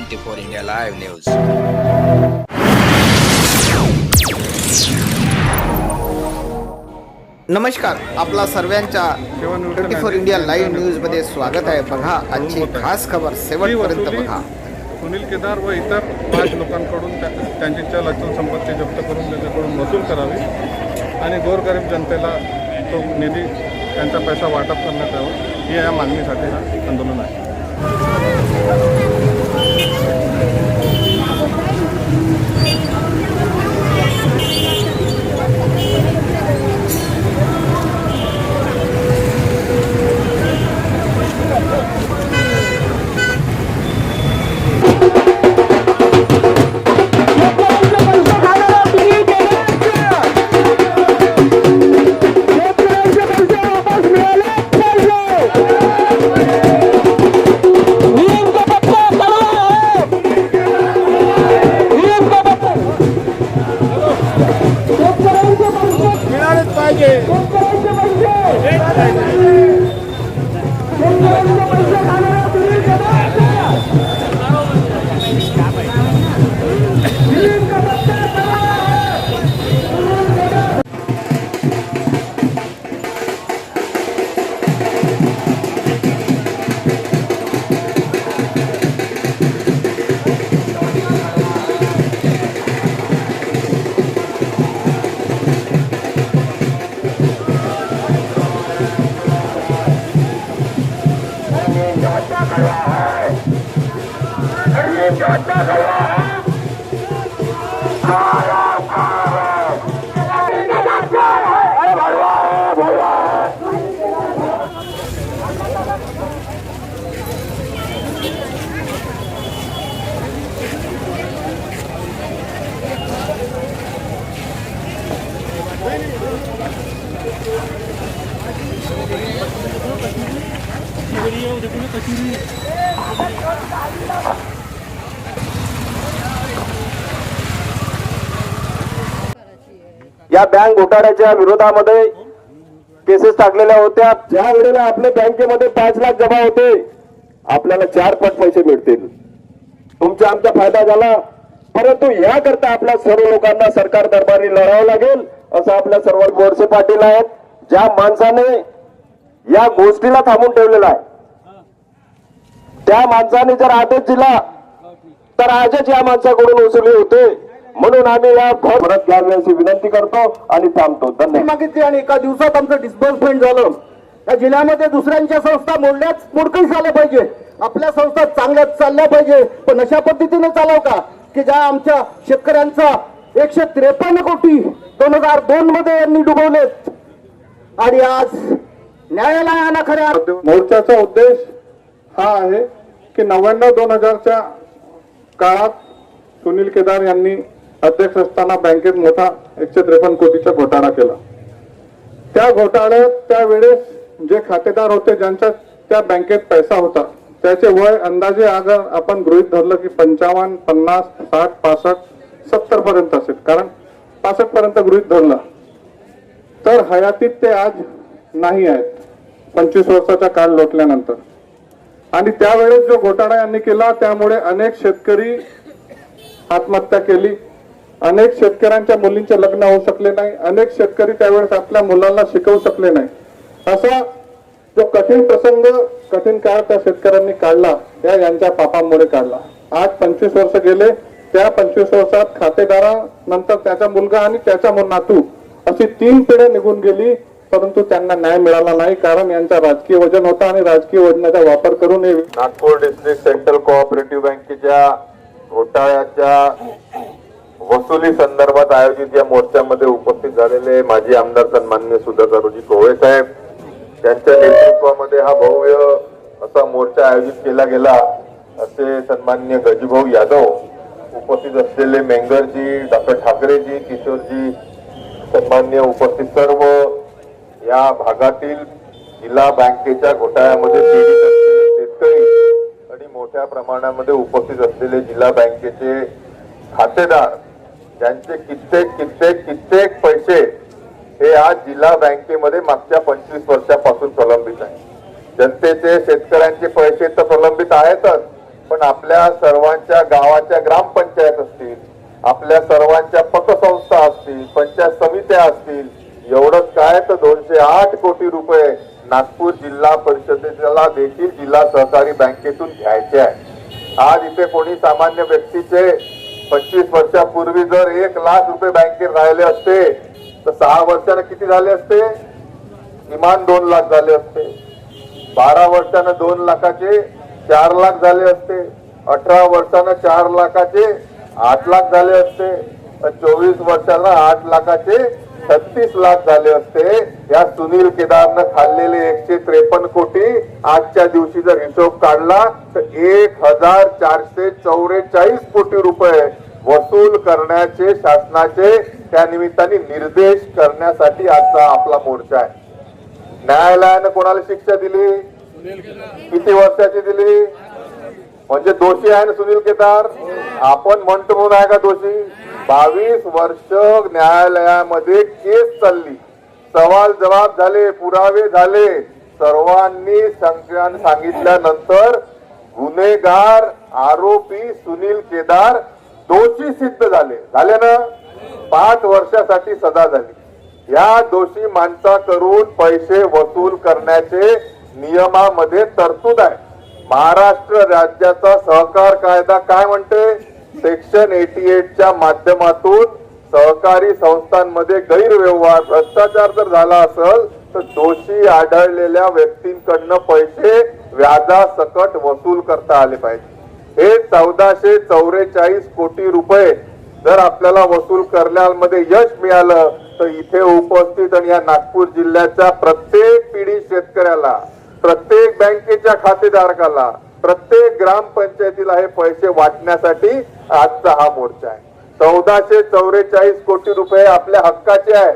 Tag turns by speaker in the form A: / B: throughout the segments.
A: Twenty four India live news.
B: नमस्कार आपला सर्वांच्या ट्वेंटी फोर इंडिया लाईव्ह न्यूजमध्ये स्वागत आहे. बघा आजची खास खबर शेवटपर्यंत बघा.
C: सुनील केदार व इतर पाच लोकांकडून त्या- त्यांची चल अचल संपत्ती जप्त करून त्याच्याकडून वसूल करावी. आणि गोरगरीब जनतेला तो निधी त्यांचा पैसा वाटप करण्यात यावं ही या मागणीसाठी हा आंदोलन आहे.
D: बँक घोटाळ्याच्या विरोधामध्ये केसेस टाकलेल्या होत्या. ज्या वेळेला आपल्या बँकेमध्ये पाच लाख जमा होते आपल्याला चार पट पैसे मिळतील. तुमचा आमचा फायदा झाला. परंतु याकरता आपल्या सर्व लोकांना सरकार दरबारी लढावं लागेल असं आपल्या सर्व गोडसे पाटील आहेत ज्या माणसाने या गोष्टीला थांबून ठेवलेला आहे. त्या माणसाने जर आदेश दिला तर आजच या माणसाकडून वसुली होते. म्हणून आम्ही या परत घ्यावी अशी विनंती करतो आणि थांबतो. धन्यवाद.
E: मागितली आणि एका दिवसात आमचं डिस्बर्समेंट झालं. या जिल्ह्यामध्ये दुसऱ्यांच्या संस्था मोडल्याच मोडकही झाल्या पाहिजे. आपल्या संस्था चांगल्या चालल्या पाहिजे. पण अशा पद्धतीने चालव का? की ज्या आमच्या शेतकऱ्यांचा एकशे त्रेपन्न कोटी दोन हजार दोन मध्ये यांनी डुबवलेत. आणि आज न्यायालयानं खऱ्या
C: मोर्चाचा उद्देश हा आहे की नव्याण्णव दोन हजारच्या काळात सुनील केदार यांनी अध्यक्ष असताना बँकेत मोठा एकशे त्रेपन्न कोटीचा घोटाळा केला. त्या घोटाळ्यात त्यावेळेस जे खातेदार होते ज्यांच्या त्या बँकेत पैसा होता त्याचे वय अंदाजे अगर आपण गृहित धरलं की पंचावन्न पन्नास साठ पासष्ट सत्तर पर्यंत असेल. कारण पासष्ट पर्यंत गृहित धरलं. तर हयातीत ते आज नाही आहेत. पंचवीस वर्षाचा काळ लोटल्यानंतर. आणि त्यावेळेस जो घोटाळा यांनी केला त्यामुळे अनेक शेतकरी आत्महत्या केली. अनेक शेतकऱ्यांच्या मुलींचे लग्न होऊ शकले नाही अनेक शेतकरी त्यावेळेस आपल्या मुलांना शिकवू शकले नाही. असा जो कठीण प्रसंग कठीण काळ त्या शेतकऱ्यांनी काढला त्या यांच्या पापामुळे काढला. आज पंचवीस वर्ष गेले त्या पंचवीस वर्षात खातेदारानंतर त्याचा मुलगा आणि त्याचा नातू अशी तीन पिढ्या निघून गेली परंतु त्यांना न्याय मिळाला नाही कारण यांचा राजकीय वजन होता आणि राजकीय वजनाचा वापर करून
D: नागपूर डिस्ट्रिक्ट सेंट्रल कोऑपरेटिव्ह बँकेच्या घोटाळ्याच्या वसुली संदर्भात आयोजित या मोर्चामध्ये उपस्थित झालेले माजी आमदार सन्मान्य सुधाकरजी कोवळे साहेब त्यांच्या नेतृत्वामध्ये हा भव्य असा मोर्चा आयोजित केला गेला. असे सन्मान्य गजीभाऊ यादव उपस्थित असलेले मेंगरजी डॉक्टर ठाकरेजी किशोरजी सन्मान्य उपस्थित सर्व या भागातील जिल्हा बँकेच्या घोटाळ्यामध्ये पीडित असलेले शेतकरी आणि मोठ्या प्रमाणामध्ये उपस्थित असलेले जिल्हा बँकेचे खातेदार ज्यांचे कित्येक कित्येक कित्येक पैसे हे आज जिल्हा बँकेमध्ये मागच्या पंचवीस वर्षापासून प्रलंबित आहे जनतेचे शेतकऱ्यांचे पैसे तर प्रलंबित आहेतच पण आपल्या सर्वांच्या गावाच्या ग्रामपंचायत असतील आपल्या सर्वांच्या पतसंस्था असतील पंचायत समित्या असतील एवढंच काय तर दोनशे आठ कोटी रुपये नागपूर जिल्हा परिषदेला देखील जिल्हा सहकारी बँकेतून घ्यायचे आहे आज इथे कोणी सामान्य व्यक्तीचे पंचवीस वर्षापूर्वी जर एक लाख रुपये बँकेत राहिले असते तर सहा वर्षानं किती झाले असते? किमान दोन लाख झाले असते. बारा वर्षानं दोन लाखाचे चार लाख झाले असते. अठरा वर्षानं चार लाखाचे आठ लाख झाले असते. चोवीस वर्षानं आठ लाखाचे छत्तीस लाख झाले असते. या सुनील केदारनं खाल्लेले एकशे त्रेपन्न कोटी. आजच्या दिवशी जर हिशोब काढला तर एक हजार चारशे चौवेचाळीस कोटी रुपये वसूल करण्याचे शासनाचे त्या निमित्ताने निर्देश करण्यासाठी आजचा आपला मोर्चा आहे. न्यायालयानं कोणाला शिक्षा दिली? किती वर्षाची दिली? म्हणजे दोषी आहे ना सुनील केदार? आपण म्हणतो म्हणून आहे का दोषी? बावीस वर्ष न्यायालयामध्ये केस चालली. सवाल जबाब झाले पुरावे झाले. सर्वांनी संख्यान सांगितल्यानंतर गुन्हेगार आरोपी सुनील केदार दोषी सिद्ध झाले. झाले ना पाच वर्षासाठी सजा झाली. या दोषी माणसाकडून पैसे वसूल करण्याचे नियमामध्ये तरतूद आहे. महाराष्ट्र राज्याचा सहकार कायदा काय म्हणते? सेक्शन एटी एटच्या माध्यमातून सहकारी संस्थांमध्ये गैरव्यवहार भ्रष्टाचार जर झाला असेल तर दोषी आढळलेल्या व्यक्तींकडनं पैसे व्याजासकट वसूल करता आले पाहिजे. हे चौदाशे चौवेचाळीस कोटी रुपये जर आपल्याला वसूल करण्यामध्ये यश मिळालं तर इथे उपस्थित आणि या नागपूर जिल्ह्याच्या प्रत्येक पिढी शेतकऱ्याला प्रत्येक बँकेच्या खातेधारकाला प्रत्येक ग्रामपंचायतीला हे पैसे वाटण्यासाठी आजचा हा मोर्चा आहे. चौदाशे चौवेचाळीस कोटी रुपये आपल्या हक्काचे आहे.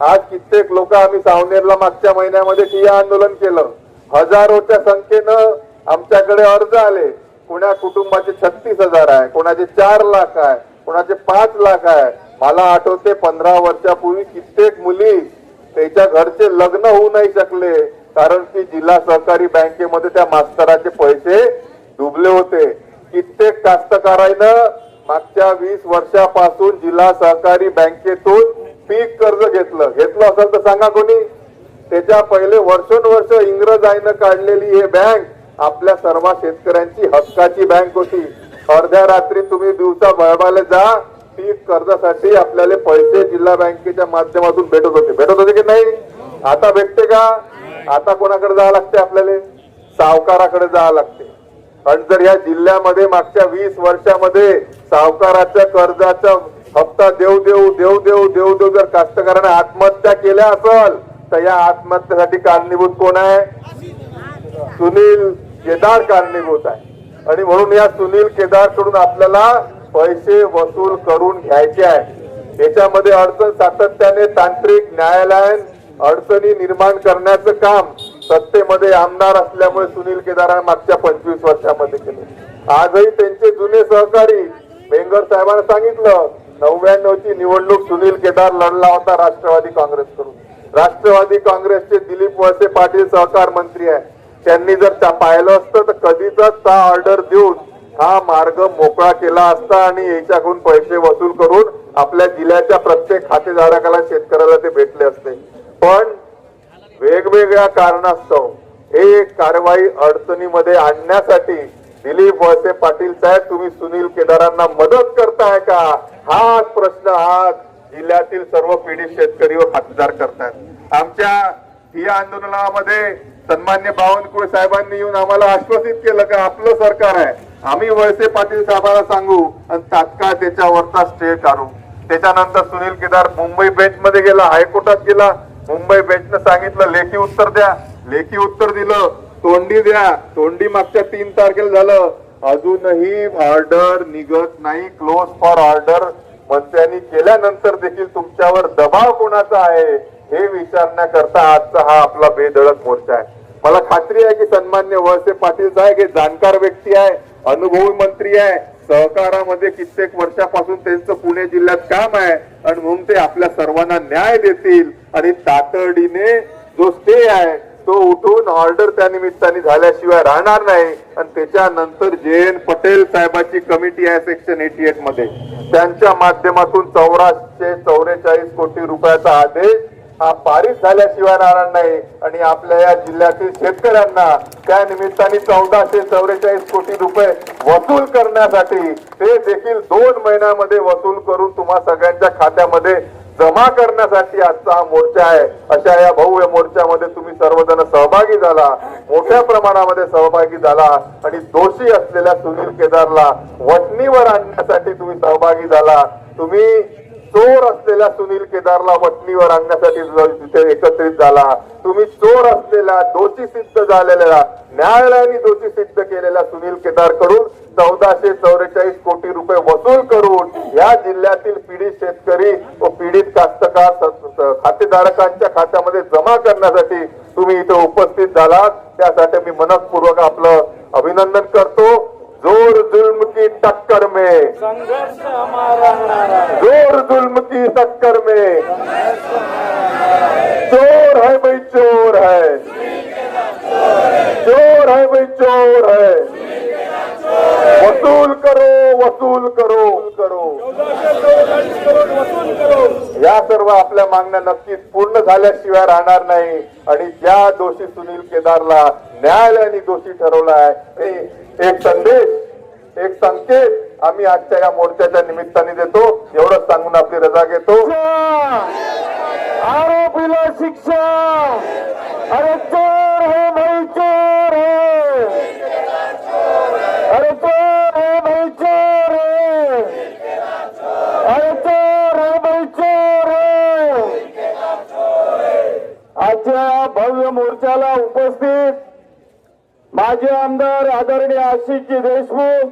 D: आज कित्येक लोक आम्ही सावनेरला मागच्या महिन्यामध्ये ठिया आंदोलन केलं. हजारोच्या संख्येनं आमच्याकडे अर्ज आले. कोण्या कुटुंबाचे छत्तीस हजार आहे कोणाचे चार लाख आहे कोणाचे पाच लाख आहे. मला आठवते पंधरा वर्षापूर्वी कित्येक मुली त्याच्या घरचे लग्न होऊ नाही शकले. कारण की जिल्हा सहकारी बँकेमध्ये त्या मास्तराचे पैसे डुबले होते. कित्येक कास्तकारानं मागच्या वीस वर्षापासून जिल्हा सहकारी बँकेतून पीक कर्ज घेतलं. घेतलं असेल तर सांगा कोणी? त्याच्या पहिले वर्षोनवर्ष इंग्रजाईनं काढलेली हे बँक आपल्या सर्व शेतकऱ्यांची हक्काची बँक होती. अर्ध्या रात्री तुम्ही दिवसा बळबाले जा. पीक कर्जासाठी आपल्याला पैसे जिल्हा बँकेच्या माध्यमातून भेटत होते. भेटत होते की नाही? आता भेटते का? आता कोणाकडे जावं लागते आपल्याला? सावकाराकडे जावं लागते. आणि जर या जिल्ह्यामध्ये मागच्या वीस वर्षामध्ये सावकाराच्या कर्जाचा हप्ता देऊ देऊ देऊ देऊ देऊ देऊ जर कास्तकाराने आत्महत्या केल्या असल तर या आत्महत्येसाठी कारणीभूत कोण आहे? सुनील केदार कारणीभूत आहे. आणि म्हणून या सुनील केदारकडून आपल्याला पैसे वसूल करून घ्यायचे आहे. त्याच्यामध्ये अडचण सातत्याने तांत्रिक न्यायालयीन अडचणी निर्माण करण्याचं काम सत्तेमध्ये आमदार असल्यामुळे सुनील केदार मागच्या पंचवीस वर्षामध्ये केले. आजही त्यांचे जुने सहकारी बेंगर साहेबांना सांगितलं नव्याण्णव ची निवडणूक सुनील केदार लढला होता राष्ट्रवादी काँग्रेसकडून. राष्ट्रवादी काँग्रेसचे दिलीप वळसे पाटील सहकार मंत्री आहे त्यांनी जर त्या पाहिलं असतं तर कधीच ता ऑर्डर देऊन हा मार्ग मोकळा केला असता आणि याच्याकडून पैसे वसूल करून आपल्या जिल्ह्याच्या प्रत्येक खातेधारकाला शेतकऱ्याला ते भेटले असते. पण वेगवेगळ्या कारणास्तव हे कारवाई अडचणीमध्ये आणण्यासाठी दिलीप वळसे पाटील साहेब तुम्ही सुनील केदारांना मदत करताय का? हाच प्रश्न आज जिल्ह्यातील सर्व पीडित शेतकरी व खातेदार करतात आमच्या या आंदोलनामध्ये सन्मान्य बावनकुळे साहेबांनी येऊन आम्हाला आश्वासित केलं का आपलं सरकार आहे. आम्ही वळसे पाटील साहेबांना सांगू आणि तात्काळ त्याच्यावरचा स्टे काढू. त्याच्यानंतर सुनील केदार मुंबई बेंच मध्ये गेला हायकोर्टात गेला मुंबई बेंचनं सांगितलं लेखी उत्तर द्या. लेखी उत्तर दिलं तोंडी द्या. तोंडी मागच्या तीन तारखेला झालं. अजूनही ऑर्डर निघत नाही क्लोज फॉर ऑर्डर. मंत्र्यांनी केल्यानंतर देखील तुमच्यावर दबाव कोणाचा आहे हे विचारण्याकरता आजचा हा आपला बेधडक मोर्चा आहे. मला खात्री आहे की सन्मान्य वळसे पाटील साहेब हे जाणकार व्यक्ती आहे अनुभवी मंत्री आहे. सहकारामध्ये कित्येक वर्षापासून त्यांचं पुणे जिल्ह्यात काम आहे. आणि म्हणून ते आपल्या सर्वांना न्याय देतील. आणि तातडीने जो स्टे आहे तो उठून ऑर्डर त्या निमित्ताने झाल्याशिवाय राहणार नाही. आणि त्याच्यानंतर जे एन पटेल साहेबाची कमिटी आहे सेक्शन एटी एटमध्ये. त्यांच्या माध्यमातून चौराशे चौवेचाळीस कोटी रुपयाचा आदेश हा पारित झाल्याशिवाय राहणार नाही. आणि आपल्या या जिल्ह्यातील शेतकऱ्यांना त्या निमित्ताने चौदाशे चौवेचाळीस कोटी रुपये वसूल करण्यासाठी ते देखील दोन महिन्यामध्ये वसूल करून तुम्हा सगळ्यांच्या खात्यामध्ये जमा करण्यासाठी आजचा हा मोर्चा आहे. अशा या भव्य मोर्चामध्ये तुम्ही सर्वजण सहभागी झाला. मोठ्या प्रमाणामध्ये सहभागी झाला. आणि दोषी असलेल्या सुनील केदारला वटणीवर आणण्यासाठी तुम्ही सहभागी झाला. तुम्ही चोर असलेल्या सुनील केदारला वटणीवर आणण्यासाठी तिथे एकत्रित झाला तुम्ही चोर असलेल्या दोषी सिद्ध झालेल्या न्यायालयाने दोषी सिद्ध केलेल्या सुनील केदारकडून चौदाशे चौवेचाळीस कोटी रुपये वसूल करून या जिल्ह्यातील पीडित शेतकरी व पीडित कास्तकार खातेधारकांच्या खात्यामध्ये जमा करण्यासाठी तुम्ही इथे उपस्थित झालात. त्यासाठी मी मनपूर्वक आपलं अभिनंदन करतो. जोर जुल्म की टक्कर में. जोर जुल्म की टक्कर में चोर है भाई चोर है चोर है भाई चोर है वसूल करो वसूल करो करो या सर्व आपल्या मागण्या नक्कीच पूर्ण झाल्याशिवाय राहणार नाही. आणि ज्या दोषी सुनील केदारला न्यायालयाने दोषी ठरवला आहे एक संदेश एक संकेत आम्ही आजच्या या मोर्चाच्या निमित्ताने देतो. एवढंच सांगून आपली रजा घेतो.
E: आरोपीला शिक्षा. अरे चोर हे भाई चोर है. अरे चोर हे भाई चोर है. अरे चोर है भाई चोर है आजच्या भव्य मोर्चाला उपस्थित माजी आमदार आदरणीय आशिषजी देशमुख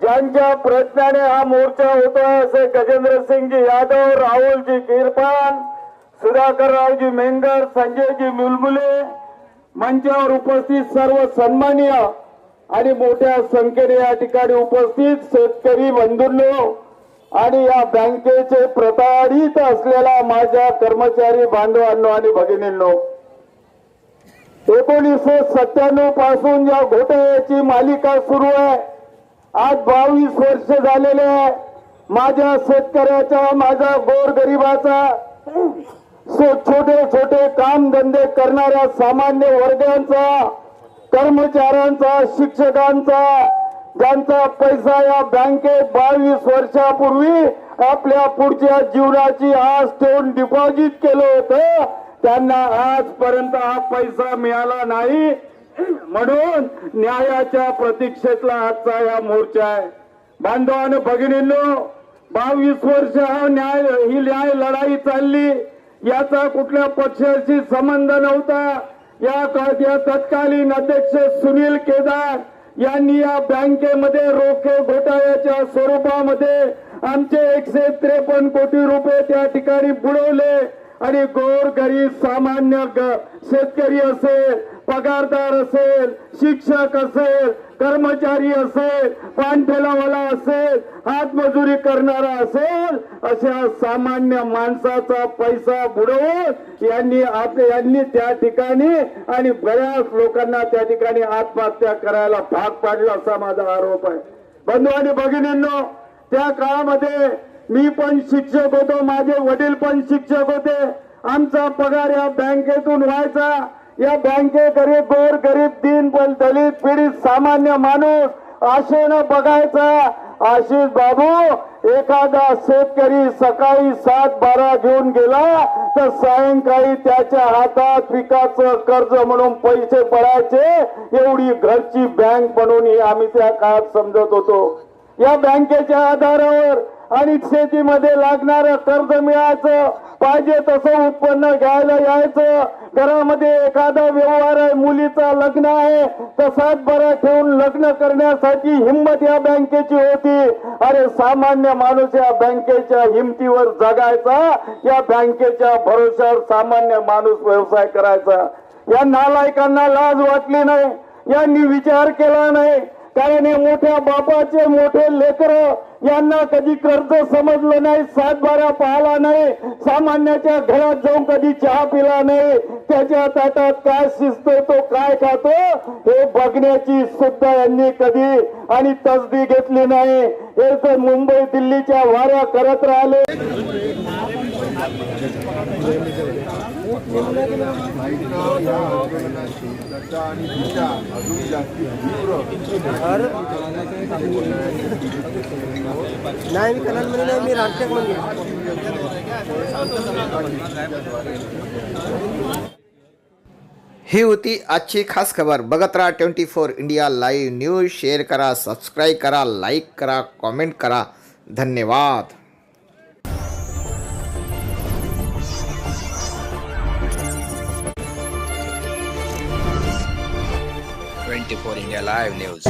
E: ज्यांच्या प्रयत्नाने हा मोर्चा होता असे गजेंद्र सिंगजी यादव राहुलजी किरपान सुधाकररावजी मेंगर संजयजी मुलमुले मंचावर उपस्थित सर्व सन्माननीय आणि मोठ्या संख्येने या ठिकाणी उपस्थित शेतकरी बंधूंनो आणि या बँकेचे प्रताडित असलेल्या माझ्या कर्मचारी बांधवांनो आणि भगिनींनो एकोणीसशे सत्त्याण्णवपासून या घोटाळ्याची मालिका सुरू आहे. आज बावीस वर्ष झालेले आहे. माझ्या शेतकऱ्याचा माझ्या गोरगरिबाचा छोटे छोटे काम धंदे करणाऱ्या सामान्य वर्गांचा कर्मचाऱ्यांचा शिक्षकांचा ज्यांचा पैसा या बँकेत बावीस वर्षापूर्वी आपल्या पुढच्या जीवनाची आज ठेवून डिपॉझिट केलं होतं त्यांना आजपर्यंत हा पैसा मिळाला नाही. म्हणून न्यायाच्या प्रतीक्षेतला आजचा या मोर्चा आहे. बांधवानं भगिनींनो बावीस वर्ष हा न्याय ही न्याय लढाई चालली. याचा कुठल्या पक्षाशी संबंध नव्हता. या या तत्कालीन अध्यक्ष सुनील केदार यांनी या बँकेमध्ये रोखे घोटाळ्याच्या स्वरूपामध्ये आमचे एकशे त्रेपन्न कोटी रुपये त्या ठिकाणी बुडवले. आणि गोर गरीब सामान्य शेतकरी असेल पगारदार असेल शिक्षक असेल कर्मचारी असेल पानठेलावाला असेल हातमजुरी करणारा असेल अशा सामान्य माणसाचा पैसा बुडवून यांनी आप यांनी त्या ठिकाणी आणि बऱ्याच लोकांना त्या ठिकाणी आत्महत्या करायला भाग पाडला असा माझा आरोप आहे. बंधू आणि भगिनींनो त्या काळामध्ये मी पण शिक्षक होतो माझे वडील पण शिक्षक होते. आमचा पगार या बँकेतून व्हायचा या बँकेकडे गोर गरीब दिन दलित पीडित सामान्य माणूस आशेनं बघायचा. आशिष बाबू एखादा शेतकरी सकाळी सात बारा घेऊन गेला तर सायंकाळी त्याच्या हातात पिकाचं कर्ज म्हणून पैसे पडायचे. एवढी घरची बँक म्हणून आम्ही त्या काळात समजत होतो. या बँकेच्या आधारावर आणि शेतीमध्ये लागणारं कर्ज मिळायचं पाहिजे तसं उत्पन्न घ्यायला यायचं. घरामध्ये एखादा व्यवहार आहे मुलीचा लग्न आहे तसाच बरा ठेवून लग्न करण्यासाठी हिंमत या बँकेची होती. अरे सामान्य माणूस या बँकेच्या हिमतीवर जगायचा या बँकेच्या भरोश्यावर सामान्य माणूस व्यवसाय करायचा. या नालायकांना लाज वाटली नाही यांनी विचार केला नाही. कारण हे मोठ्या बापाचे मोठे लेकर यांना कधी कर्ज समजलं नाही सातबारा पाहिला नाही सामान्याच्या घरात जाऊन कधी चहा पिला नाही त्याच्या ताटात काय शिजतो तो काय खातो हे बघण्याची सुद्धा यांनी कधी आणि तसदी घेतली नाही. हे तर मुंबई दिल्लीच्या वाऱ्या करत राहिले.
F: नाही मी कलांमध्ये नाही मी राजटेकमध्ये
B: ही होती आजची खास खबर. बघत राहा twenty four India live news. Share करा सबस्क्राईब करा लाईक करा कॉमेंट करा. धन्यवाद.
A: Your Live News.